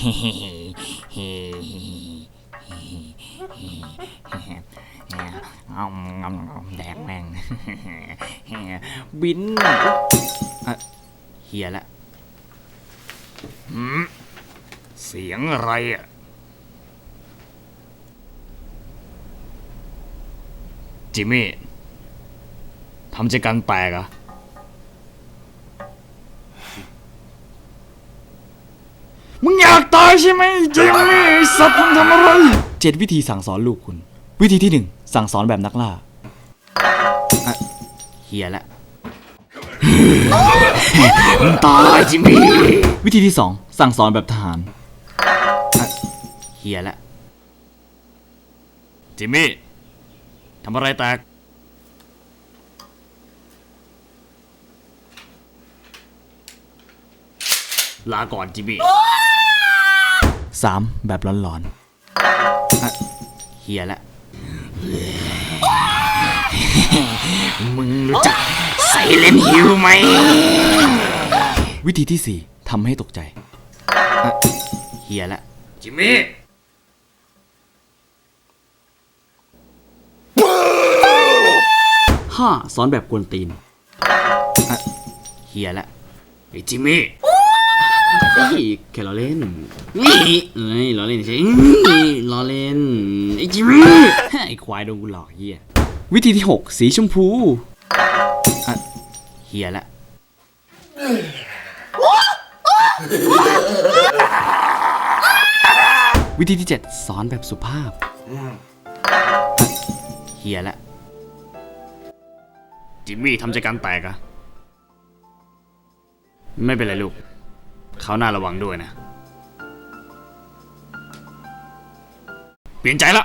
เอาแดกแม่งบินอะเฮียละหืมเสียงอะไรอะจิมมี่ทำใจกันแตกเหรอะ ใช่ไหมจิมมี่ไอ้สัตว์มึงทำอะไรเจ็ดวิธีสั่งสอนลูกคุณ วิธีที่หนึ่งสั่งสอนแบบนักล่าอะเฮียละมึงตายจิมมี่วิธีที่สองสั่งสอนแบบทหารอะเฮียละจิมมี่ทำอะไรแตกลาก่อนจิมมี่ สามแบบร้อนๆอะเฮียละ มึงรู้จักไซเลนฮิวไหม วิธีที่สี่ทำให้ตกใจอะเฮียละ จิมมี่ห้าสอนแบบกวนตีนอะเฮียละ ไอ้จิมมี่ เฮ้ยแค่ล้อเล่นนี่เอ้ยล้อเล่นใช่อื้อล้อเล่นไอ้จิมมี่ไอ้ควายโดนกูหลอกเฮียวิธีที่หกสีชมพูอะเฮียละวิธีที่เจ็ดสอนแบบสุภาพเฮียละจิมมี่ทำใจกันแตกอะไม่เป็นไรลูก เขาหน้าระวังด้วยนะ เปลี่ยนใจละ